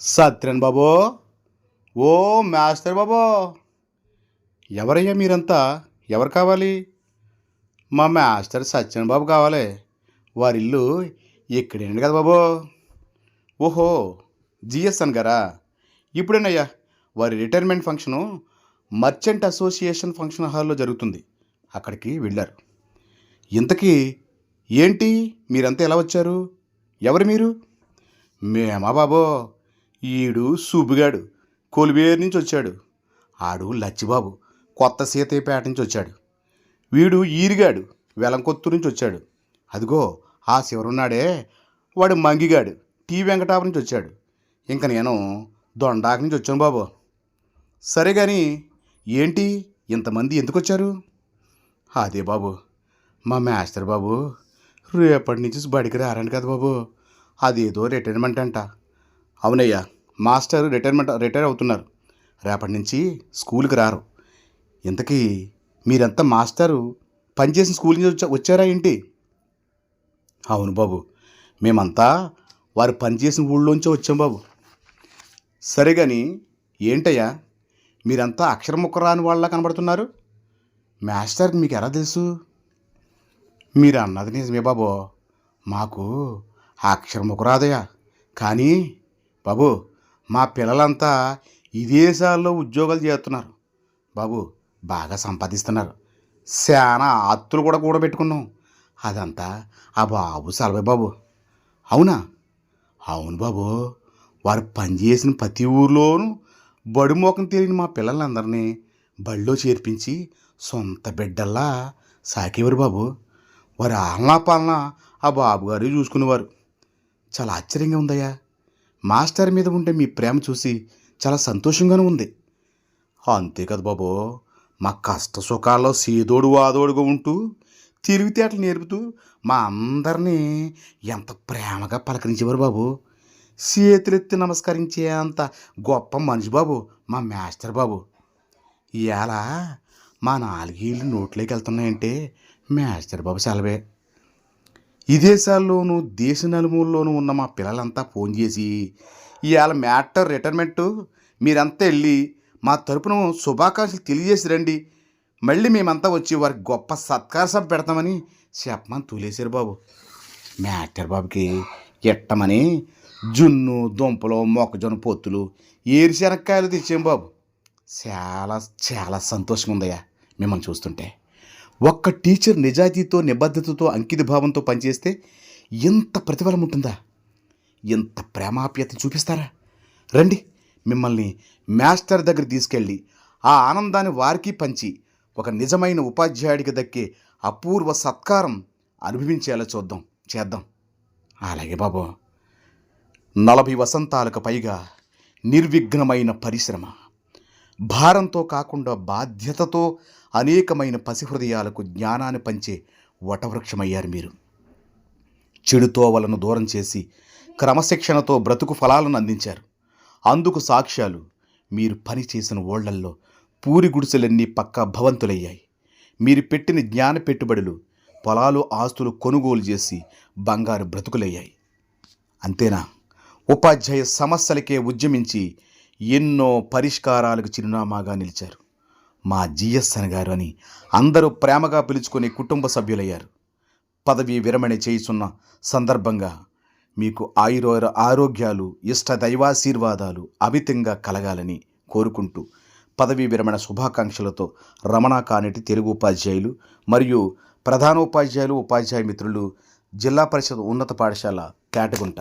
సత్యన్ బాబు. ఓ master బాబు. ఎవరయ్యా మీరంతా? ఎవరు కావాలి? మా మాస్టర్ సత్యన్ బాబు కావాలి. వారి ఇల్లు ఇక్కడేనండి కదా బాబు. ఓహో జిఎస్ఎన్ గారా? ఇప్పుడేనయ్యా వారి retirement function merchant association function హాల్లో జరుగుతుంది. అక్కడికి వెళ్ళారు. ఇంతకీ ఏంటి? మీరంతా ఎలా వచ్చారు? ఎవరు మీరు? మేమా బాబో? ఈడు సుబ్బుగాడు కొలివేరు నుంచి వచ్చాడు. ఆడు లచ్చిబాబు. కొత్త సీతయ్యపేట నుంచి వచ్చాడు. వీడు ఈరిగాడు. వెలంకొత్తు నుంచి వచ్చాడు. అదిగో ఆ శివరున్నాడే. వాడు మంగిగాడు. టీ. వెంకటాపు నుంచి వచ్చాడు. ఇంక నేను దొండాక నుంచి వచ్చాను బాబు. సరే కానీ ఏంటి? ఇంతమంది ఎందుకు వచ్చారు అదే బాబు. మా మాస్టర్ బాబు రేపటి నుంచి బడికి రారండి కదా బాబు. అదేదో రిటైర్మెంట్ అంట. అవునయ్యా మాస్టర్ రిటైర్మెంట్ రిటైర్ అవుతున్నారు. రేపటి నుంచి స్కూల్కి రారు. ఇంతకీ మీరంతా మాస్టరు పనిచేసిన స్కూల్ నుంచి వచ్చారా ఏంటి? అవును బాబు మేమంతా వారు పనిచేసిన ఊళ్ళోంచే వచ్చాం బాబు. సరే కానీ ఏంటయ్యా మీరంతా అక్షరం రాని వాళ్ళ కనబడుతున్నారు. మాస్టర్కి మీకు ఎలా తెలుసు? మీరు అన్నది నిజమే బాబు. మాకు అక్షరం రాదయ్యా. కానీ బాబు మా పిల్లలంతా విదేశాల్లో ఉద్యోగాలు చేస్తున్నారు. బాబు బాగా సంపాదిస్తున్నారు. చాలా ఆత్తులు కూడా కూడబెట్టుకున్నాం. అదంతా ఆ బాబు సలవే బాబు. అవునా? అవును బాబు. వారు పనిచేసిన ప్రతి ఊర్లోనూ బడి మోకం తెలియని మా పిల్లలందరినీ బడిలో చేర్పించి సొంత బిడ్డల్లా సాకేవారు బాబు. వారి ఆలనా పాలన ఆ బాబుగారు చూసుకునేవారు. చాలా ఆశ్చర్యంగా ఉందయ్యా. మాస్టర్ మీద ఉండే మీ ప్రేమ చూసి చాలా సంతోషంగానూ ఉంది. అంతే కదా బాబు మా కష్ట సుఖాల్లో సీదోడు వాదోడుగా ఉంటూ తిరుగుతేటలు నేర్పుతూ మా అందరినీ ఎంత ప్రేమగా పలకరించేవారు బాబు. చేతులెత్తి నమస్కరించే అంత గొప్ప మనిషి బాబు మా మాస్టర్ బాబు. ఇవాళ మా నాలుగేళ్ళు నోట్లోకి వెళ్తున్నాయంటే మాస్టర్ బాబు సెలవే. విదేశాల్లోనూ దేశ నలుమూల్లోనూ ఉన్న మా పిల్లలంతా ఫోన్ చేసి ఇవాళ మ్యాటర్ రిటైర్మెంట్ మీరంతా వెళ్ళి మా తరపున శుభాకాంక్షలు తెలియజేసి రండి. మళ్ళీ మేమంతా వచ్చి వారికి గొప్ప సత్కార సభ పెడతామని చెప్పమని తూలేశారు బాబు. మ్యాటర్ బాబుకి ఎట్టమని? జున్ను దుంపలు మొక్కజొన్న పొత్తులు ఏరిశనక్కాయలు తెచ్చాం బాబు. చాలా చాలా సంతోషంగా ఉందయ్యా మిమ్మల్ని చూస్తుంటే. ఒక్క టీచర్ నిజాయితీతో నిబద్ధతతో అంకిత భావంతో పనిచేస్తే ఎంత ప్రతిఫలం ఉంటుందా ఎంత ప్రేమాప్యత చూపిస్తారా? రండి మిమ్మల్ని మాస్టర్ దగ్గర తీసుకెళ్ళి ఆ ఆనందాన్ని వారికి పంచి ఒక నిజమైన ఉపాధ్యాయుడికి దక్కే అపూర్వ సత్కారం అనుభవించేలా చూద్దాం చేద్దాం. అలాగే బాబు. నలభై వసంతాలకు పైగా నిర్విఘ్నమైన పరిశ్రమ. భారంతో కాకుండా బాధ్యతతో అనేకమైన పసిహృదయాలకు జ్ఞానాన్ని పంచే వటవృక్షమయ్యారు మీరు. చెడుతో వలను దూరం చేసి క్రమశిక్షణతో బ్రతుకు ఫలాలను అందించారు. అందుకు సాక్ష్యాలు మీరు పని చేసిన ఓళ్ళల్లో పూరి గుడిసెలన్నీ పక్కా భవంతులయ్యాయి. మీరు పెట్టిన జ్ఞాన పెట్టుబడులు పొలాలు ఆస్తులు కొనుగోలు చేసి బంగారు బ్రతుకులయ్యాయి. అంతేనా? ఉపాధ్యాయ సమస్యలకే ఉద్యమించి ఎన్నో పరిష్కారాలకు చిరునామాగా నిలిచారు. మా జిఎస్ఎన్ గారు అని అందరూ ప్రేమగా పిలుచుకునే కుటుంబ సభ్యులయ్యారు. పదవి విరమణ చేయుచున్న సందర్భంగా మీకు ఆయురో ఆరోగ్యాలు ఇష్ట దైవాశీర్వాదాలు అమితంగా కలగాలని కోరుకుంటూ పదవీ విరమణ శుభాకాంక్షలతో రమణా కానిటి తెలుగు ఉపాధ్యాయులు మరియు ప్రధానోపాధ్యాయులు ఉపాధ్యాయ మిత్రులు జిల్లా పరిషత్ ఉన్నత పాఠశాల తేటగుంట